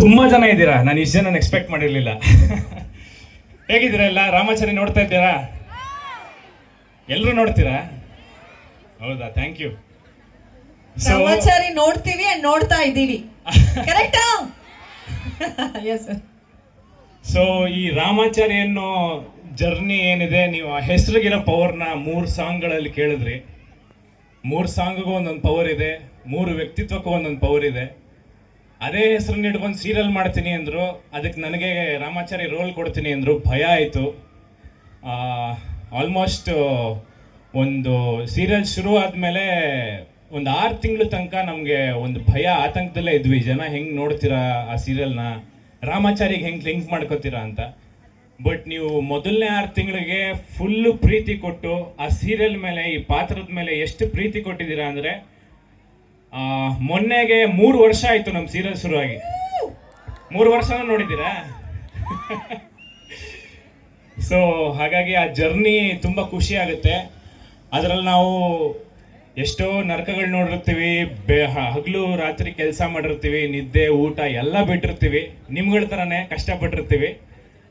ತುಂಬಾ ಜನ ಇದ್ದೀರಾ? ನಾನು ಇಷ್ಟು ಜನ ಎಕ್ಸ್ಪೆಕ್ಟ್ ಮಾಡಿರ್ಲಿಲ್ಲ. ಹೇಗಿದ್ದೀರಾ ಎಲ್ಲ? ರಾಮಾಚಾರಿ ನೋಡ್ತಾ ಇದ್ದೀರಾ? ಎಲ್ಲರೂ ನೋಡ್ತೀರಾ? ಹೌದಾ? ಥ್ಯಾಂಕ್ ಯು ರಾಮಾಚಾರಿ ನೋಡ್ತೀವಿ ಅಂಡ್ ನೋಡ್ತಾ ಇದ್ದೀವಿ. ಕರೆಕ್ಟಾ ಎಸ್ ಸೊ ಈ ರಾಮಾಚಾರಿ ಅನ್ನೋ ಜರ್ನಿ ಏನಿದೆ? ನೀವು ಆ ಹೆಸರಿಗಿರೋ ಪವರ್ನ ಮೂರು ಸಾಂಗ್ಗಳಲ್ಲಿ ಕೇಳಿದ್ರಿ. ಮೂರು ಸಾಂಗ್ಗೂ ಒಂದೊಂದು ಪವರ್ ಇದೆ. ಮೂರು ವ್ಯಕ್ತಿತ್ವಕ್ಕೂ ಒಂದೊಂದು ಪವರ್ ಇದೆ. ಅದೇ ಹೆಸರನ್ನ ಇಟ್ಕೊಂಡು ಸೀರಿಯಲ್ ಮಾಡ್ತೀನಿ ಅಂದರು. ಅದಕ್ಕೆ ನನಗೆ ರಾಮಾಚಾರಿ ರೋಲ್ ಕೊಡ್ತೀನಿ ಅಂದರು. ಭಯ ಆಯಿತು. ಆಲ್ಮೋಸ್ಟ್ ಒಂದು ಸೀರಿಯಲ್ ಶುರು ಆದಮೇಲೆ ಒಂದು ಆರು ತಿಂಗಳ ತನಕ ನಮಗೆ ಒಂದು ಭಯ ಆತಂಕದಲ್ಲೇ ಇದ್ವಿ. ಜನ ಹೆಂಗೆ ನೋಡ್ತೀರಾ ಆ ಸೀರಿಯಲ್ನ ರಾಮಾಚಾರಿಗೆ ಹೆಂಗೆ ಲಿಂಕ್ ಮಾಡ್ಕೋತೀರಾ ಅಂತ. ಬಟ್ ನೀವು ಮೊದಲನೇ ಆರು ತಿಂಗಳಿಗೆ ಫುಲ್ಲು ಪ್ರೀತಿ ಕೊಟ್ಟು ಆ ಸೀರಿಯಲ್ ಮೇಲೆ, ಈ ಪಾತ್ರದ ಮೇಲೆ ಎಷ್ಟು ಪ್ರೀತಿ ಕೊಟ್ಟಿದ್ದೀರಾ ಅಂದರೆ ಮೊನ್ನೆಗೆ ಮೂರು ವರ್ಷ ಆಯಿತು ನಮ್ಮ ಸೀರಿಯಲ್ ಶುರುವಾಗಿ. ಮೂರು ವರ್ಷನೂ ನೋಡಿದ್ದೀರಾ? ಸೊ ಹಾಗಾಗಿ ಆ ಜರ್ನಿ ತುಂಬ ಖುಷಿ ಆಗುತ್ತೆ. ಅದರಲ್ಲಿ ನಾವು ಎಷ್ಟೋ ನರಕಗಳು ನೋಡಿರ್ತೀವಿ, ಬೆ ಹಗಲು ರಾತ್ರಿ ಕೆಲಸ ಮಾಡಿರ್ತೀವಿ, ನಿದ್ದೆ, ಊಟ ಎಲ್ಲ ಬಿಟ್ಟಿರ್ತೀವಿ. ನಿಮ್ಗಳ ಥರನೇ ಕಷ್ಟಪಟ್ಟಿರ್ತೀವಿ.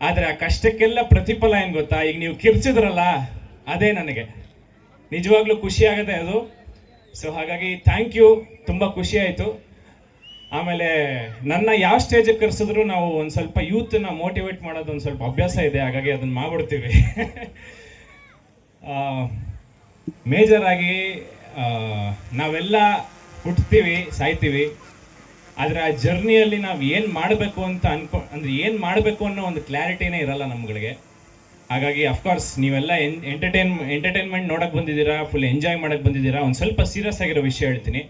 ಆದರೆ ಆ ಕಷ್ಟಕ್ಕೆಲ್ಲ ಪ್ರತಿಫಲ ಏನು ಗೊತ್ತಾ? ಈಗ ನೀವು ಕಿರ್ಚಿದ್ರಲ್ಲ, ಅದೇ ನನಗೆ. ನಿಜವಾಗ್ಲೂ ಖುಷಿ ಆಗುತ್ತೆ ಅದು. ಸೊ ಹಾಗಾಗಿ ಥ್ಯಾಂಕ್ ಯು ತುಂಬ ಖುಷಿ ಆಯಿತು. ಆಮೇಲೆ ನನ್ನ ಯಾವ ಸ್ಟೇಜಿಗೆ ಕರೆಸಿದ್ರು ನಾವು ಒಂದು ಸ್ವಲ್ಪ ಯೂತ್ನ ಮೋಟಿವೇಟ್ ಮಾಡೋದು ಒಂದು ಸ್ವಲ್ಪ ಅಭ್ಯಾಸ ಇದೆ. ಹಾಗಾಗಿ ಅದನ್ನು ಮಾಡ್ಬಿಡ್ತೀವಿ. ಮೇಜರ್ ಆಗಿ ನಾವೆಲ್ಲ ಹುಟ್ತೀವಿ, ಸಾಯ್ತೀವಿ. ಆದರೆ ಆ ಜರ್ನಿಯಲ್ಲಿ ನಾವು ಏನು ಮಾಡಬೇಕು ಅಂತ ಅನ್ಕೊ, ಅಂದರೆ ಏನು ಮಾಡಬೇಕು ಅನ್ನೋ ಒಂದು ಕ್ಲಾರಿಟಿನೇ ಇರಲ್ಲ ನಮ್ಗಳಿಗೆ. ಹಾಗಾಗಿ ಅಫ್ಕೋರ್ಸ್ ನೀವೆಲ್ಲ ಎನ್ ಎಂಟರ್ಟೈನ್ ಎಂಟರ್ಟೈನ್ಮೆಂಟ್ ನೋಡಕ್ಕೆ ಬಂದಿದ್ದೀರಾ ಫುಲ್ ಎಂಜಾಯ್ ಮಾಡಕ್ಕೆ ಬಂದಿದ್ದೀರಾ? ಒಂದು ಸ್ವಲ್ಪ ಸೀರಿಯಸ್ ಆಗಿರೋ ವಿಷಯ ಹೇಳ್ತೀನಿ.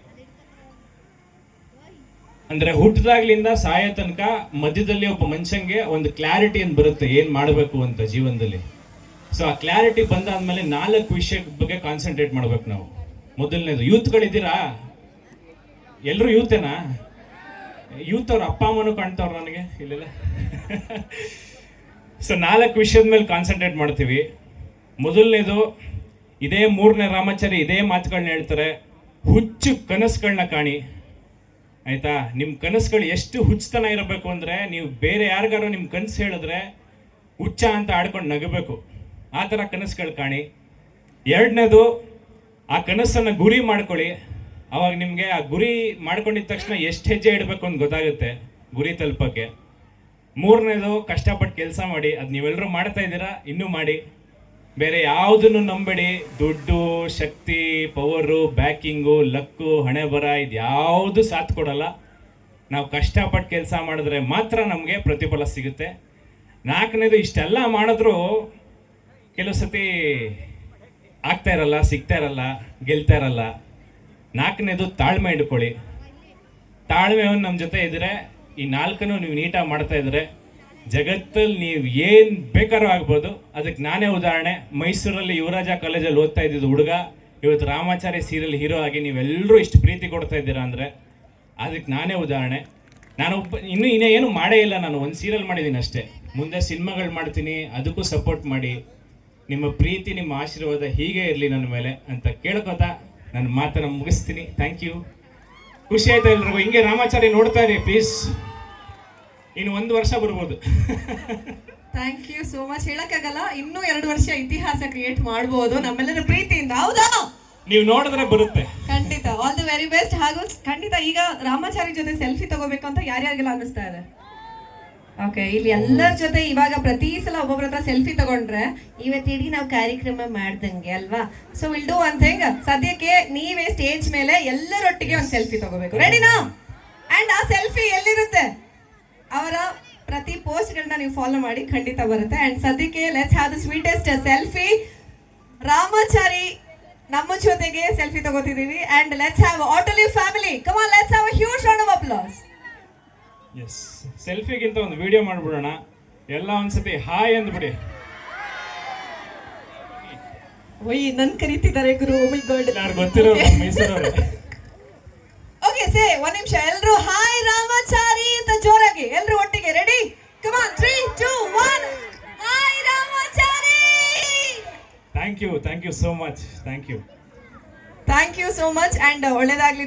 ಅಂದ್ರೆ ಹುಟ್ಟಿದಾಗ್ಲಿಂದ ಸಾಯೋ ತನಕ ಮಧ್ಯದಲ್ಲಿ ಒಬ್ಬ ಮನುಷ್ಯಂಗೆ ಒಂದು ಕ್ಲಾರಿಟಿ ಅಂತ ಬರುತ್ತೆ, ಏನು ಮಾಡಬೇಕು ಅಂತ ಜೀವನದಲ್ಲಿ. ಸೊ ಆ ಕ್ಲಾರಿಟಿ ಬಂದಾದ್ಮೇಲೆ ನಾಲ್ಕು ವಿಷಯದ ಬಗ್ಗೆ ಕಾನ್ಸಂಟ್ರೇಟ್ ಮಾಡ್ಬೇಕು ನಾವು. ಮೊದಲನೇದು, ಯೂತ್ಗಳಿದ್ದೀರಾ? ಎಲ್ಲರೂ ಯೂತೇನಾ? ಯೂತ್ ಅವ್ರ ಅಪ್ಪ ಅಮ್ಮನೂ ಕಾಣ್ತಾವ್ರ ನನಗೆ, ಇಲ್ಲೆಲ್ಲ? ಸೊ ನಾಲ್ಕು ವಿಷಯದ ಮೇಲೆ ಕಾನ್ಸಂಟ್ರೇಟ್ ಮಾಡ್ತೀವಿ. ಮೊದಲನೇದು, ಇದೇ ಮೂರನೇ ರಾಮಾಚಾರಿ ಇದೇ ಮಾತುಗಳನ್ನ ಹೇಳ್ತಾರೆ. ಹುಚ್ಚು ಕನಸುಗಳನ್ನ ಕಾಣಿ. ಆಯಿತಾ? ನಿಮ್ಮ ಕನಸುಗಳು ಎಷ್ಟು ಹುಚ್ಚತನ ಇರಬೇಕು ಅಂದರೆ, ನೀವು ಬೇರೆ ಯಾರಿಗಾರು ನಿಮ್ಮ ಕನಸು ಹೇಳಿದ್ರೆ ಹುಚ್ಚ ಅಂತ ಆಡ್ಕೊಂಡು ನಗಬೇಕು. ಆ ಥರ ಕನಸುಗಳು ಕಾಣಿ. ಎರಡನೇದು, ಆ ಕನಸನ್ನು ಗುರಿ ಮಾಡ್ಕೊಳ್ಳಿ. ಅವಾಗ ನಿಮಗೆ ಆ ಗುರಿ ಮಾಡ್ಕೊಂಡಿದ ತಕ್ಷಣ ಎಷ್ಟು ಹೆಜ್ಜೆ ಇಡಬೇಕು ಅಂತ ಗೊತ್ತಾಗುತ್ತೆ ಗುರಿ ತಲುಪಕ್ಕೆ. ಮೂರನೇದು ಕಷ್ಟಪಟ್ಟು ಕೆಲಸ ಮಾಡಿ, ಅದು ನೀವೆಲ್ಲರೂ ಮಾಡ್ತಾ ಇದ್ದೀರಾ? ಇನ್ನೂ ಮಾಡಿ. ಬೇರೆ ಯಾವುದನ್ನು ನಂಬೇಡಿ. ದುಡ್ಡು, ಶಕ್ತಿ, ಪವರು, ಬ್ಯಾಕಿಂಗು, ಲಕ್ಕು, ಹಣೆ ಬರ ಇದು ಯಾವುದು ಸಾಥ್ ಕೊಡಲ್ಲ. ನಾವು ಕಷ್ಟಪಟ್ಟು ಕೆಲಸ ಮಾಡಿದ್ರೆ ಮಾತ್ರ ನಮಗೆ ಪ್ರತಿಫಲ ಸಿಗುತ್ತೆ. ನಾಲ್ಕನೇದು, ಇಷ್ಟೆಲ್ಲ ಮಾಡಿದ್ರು ಕೆಲವು ಸತಿ ಆಗ್ತಾ ಇರಲ್ಲ, ಸಿಗ್ತಾ ಇರಲ್ಲ, ಗೆಲ್ತಾ ಇರಲ್ಲ. ನಾಲ್ಕನೇದು, ತಾಳ್ಮೆ ಇಟ್ಕೊಳ್ಳಿ. ತಾಳ್ಮೆ ನಮ್ಮ ಜೊತೆ ಇದ್ರೆ ಈ ನಾಲ್ಕನ್ನು ನೀವು ನೀಟಾಗಿ ಮಾಡ್ತಾ ಇದ್ರೆ ಜಗತ್ತಲ್ಲಿ ನೀವು ಏನು ಬೇಕಾದ್ರೂ ಆಗ್ಬೋದು. ಅದಕ್ಕೆ ನಾನೇ ಉದಾಹರಣೆ. ಮೈಸೂರಲ್ಲಿ ಯುವರಾಜ ಕಾಲೇಜಲ್ಲಿ ಓದ್ತಾ ಇದ್ದಿದ್ದು ಹುಡುಗ, ಇವತ್ತು ರಾಮಾಚಾರಿ ಸೀರಿಯಲ್ ಹೀರೋ ಆಗಿ ನೀವೆಲ್ಲರೂ ಇಷ್ಟು ಪ್ರೀತಿ ಕೊಡ್ತಾ ಇದ್ದೀರಾ ಅಂದರೆ ಅದಕ್ಕೆ ನಾನೇ ಉದಾಹರಣೆ. ನಾನು ಒಬ್ಬ, ಇನ್ನೂ ಇನ್ನೇ ಏನು ಮಾಡೇ ಇಲ್ಲ. ನಾನು ಒಂದು ಸೀರಿಯಲ್ ಮಾಡಿದ್ದೀನಿ ಅಷ್ಟೇ. ಮುಂದೆ ಸಿನಿಮಾಗಳು ಮಾಡ್ತೀನಿ. ಅದಕ್ಕೂ ಸಪೋರ್ಟ್ ಮಾಡಿ. ನಿಮ್ಮ ಪ್ರೀತಿ, ನಿಮ್ಮ ಆಶೀರ್ವಾದ ಹೀಗೆ ಇರಲಿ ನನ್ನ ಮೇಲೆ ಅಂತ ಕೇಳ್ಕೊತಾ ನನ್ನ ಮಾತನ್ನು ಮುಗಿಸ್ತೀನಿ. ಥ್ಯಾಂಕ್ ಯು ಖುಷಿ ಆಯ್ತಾ ಎಲ್ರಿಗೂ? ಹಿಂಗೆ ರಾಮಾಚಾರಿ ನೋಡ್ತಾ ಇರಿ ಪ್ಲೀಸ್ ಇನ್ನು ಒಂದು ವರ್ಷ ಬರ್ಬೋದು. ಥ್ಯಾಂಕ್ ಯು ಸೋ ಮಚ್ ಹೇಳಕ್ಕಾಗಲ್ಲ ಇನ್ನೂ ಎರಡು ವರ್ಷ ಇತಿಹಾಸ ಕ್ರಿಯೇಟ್ ಮಾಡಬಹುದು ನಮ್ಮೆಲ್ಲರ ಪ್ರೀತಿಯಿಂದ ಹೌದಾ? ನೀವು ನೋಡಿದ್ರೆ ಬರುತ್ತೆ. ಖಂಡಿತ. ಆಲ್ ದಿ ವೆರಿ ಬೆಸ್ಟ್ ಹಾಗೂ ಖಂಡಿತ ಈಗ ರಾಮಾಚಾರಿ ಜೊತೆ ಸೆಲ್ಫಿ ತಗೋಬೇಕು ಅಂತ ಯಾರ್ಯಾರಿಗೆಲ್ಲ ಅನ್ನಿಸ್ತಾ ಇದೆ? ಓಕೆ ಇಲ್ಲಿ ಎಲ್ಲರ ಜೊತೆ ಇವಾಗ ಪ್ರತಿ ಸಲ ಒಬ್ಬೊಬ್ರ ಹತ್ರ ಸೆಲ್ಫಿ ತಗೊಂಡ್ರೆ ಇವತ್ತಿಡೀ ನಾವು ಕಾರ್ಯಕ್ರಮ ಮಾಡ್ದಂಗೆ ಅಲ್ವಾ? ಸೊ ವಿಲ್ ಡೂ ಅಂತ ಹೆಂಗ ಸದ್ಯಕ್ಕೆ ನೀವೇ ಸ್ಟೇಜ್ ಮೇಲೆ ಎಲ್ಲರೊಟ್ಟಿಗೆ ಒಂದು ಸೆಲ್ಫಿ ತಗೋಬೇಕು. ರೆಡಿನಾ ಅಂಡ್ ಆ ಸೆಲ್ಫಿ ಎಲ್ಲಿರುತ್ತೆ? ಅವರ ಪ್ರತಿ ಪೋಸ್ಟ್ಗಳನ್ನ ನೀವು ಫಾಲೋ ಮಾಡಿ ಖಂಡಿತ ಬರುತ್ತೆ. ಅಂಡ್ ಸದ್ಯಕ್ಕೆ let's have the sweetest selfie Ramachari ನಮ್ಮ ಜೊತೆಗೆ ಸೆಲ್ಫಿ ತಗೋತಿದ್ದೀವಿ. And let's have ಆಟೋಲಿ family come on let's have a huge round of applause S ಸೆಲ್ಫಿಗಿಂತ ಒಂದು ವಿಡಿಯೋ ಮಾಡ್ಬಿಡೋಣ. ಎಲ್ಲ ಒಂದ್ಸತಿ ಹಾಯ್ ಅಂದ್ಬಿಡಿ. ಒಯ್ ನನ್ ಕರೀತಿದ್ದಾರೆ ಗುರು. Oh ಮೈ ಗಾಡ್ ಯಾರು ಗೊತ್ತಿರೋ ಮೈಸೂರು ಓಕೆ ಸೇ ಒಂದ್ ನಿಮಿಷ. ಎಲ್ಲರೂ ಹಾಯ್ ರಾಮಾಚಾರಿ. ಜೋರಾಗಿ ಎಲ್ರು ಒಟ್ಟಿಗೆ ready come on 3 2 1 hi Ramachari thank you thank you so much thank you thank you so much and ಒಳ್ಳೇದಾಗ್ಲಿ.